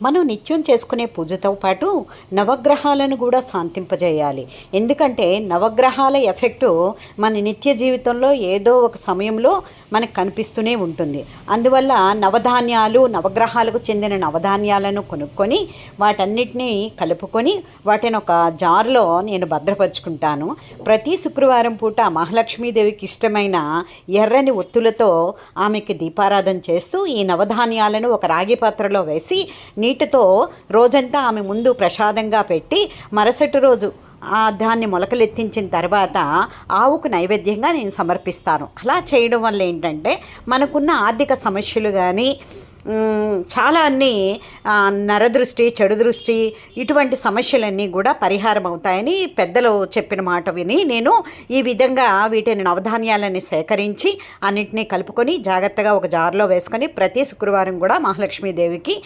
మనం నిత్యం చేసుకునే పూజతో పాటు నవగ్రహాలను కూడా శాంతింపజేయాలి. ఎందుకంటే నవగ్రహాల ఎఫెక్టు మన నిత్య జీవితంలో ఏదో ఒక సమయంలో మనకు కనిపిస్తూనే ఉంటుంది. అందువల్ల నవధాన్యాలు నవగ్రహాలకు చెందిన నవధాన్యాలను కొనుక్కొని వాటన్నిటినీ కలుపుకొని వాటిని ఒక జార్లో నేను భద్రపరుచుకుంటాను. ప్రతి శుక్రవారం పూట మహాలక్ష్మీదేవికి ఇష్టమైన ఎర్రని ఒత్తులతో ఆమెకి దీపారాధన చేస్తూ ఈ నవధాన్యాలను ఒక రాగి పాత్రలో వేసి నీటితో రోజంతా ఆమె ముందు ప్రసాదంగా పెట్టి మరుసటి రోజు ఆ దాన్ని మొలకలెత్తించిన తర్వాత ఆవుకు నైవేద్యంగా నేను సమర్పిస్తాను. అలా చేయడం వల్ల ఏంటంటే మనకున్న ఆర్థిక సమస్యలు కానీ చాలా అన్ని నరదృష్టి చెడు దృష్టి ఇటువంటి సమస్యలన్నీ కూడా పరిహారం అవుతాయని పెద్దలు చెప్పిన మాట విని నేను ఈ విధంగా వీటిని నవధాన్యాలని సేకరించి అన్నింటినీ కలుపుకొని జాగ్రత్తగా ఒక జార్లో వేసుకొని ప్రతి శుక్రవారం కూడా మహాలక్ష్మీదేవికి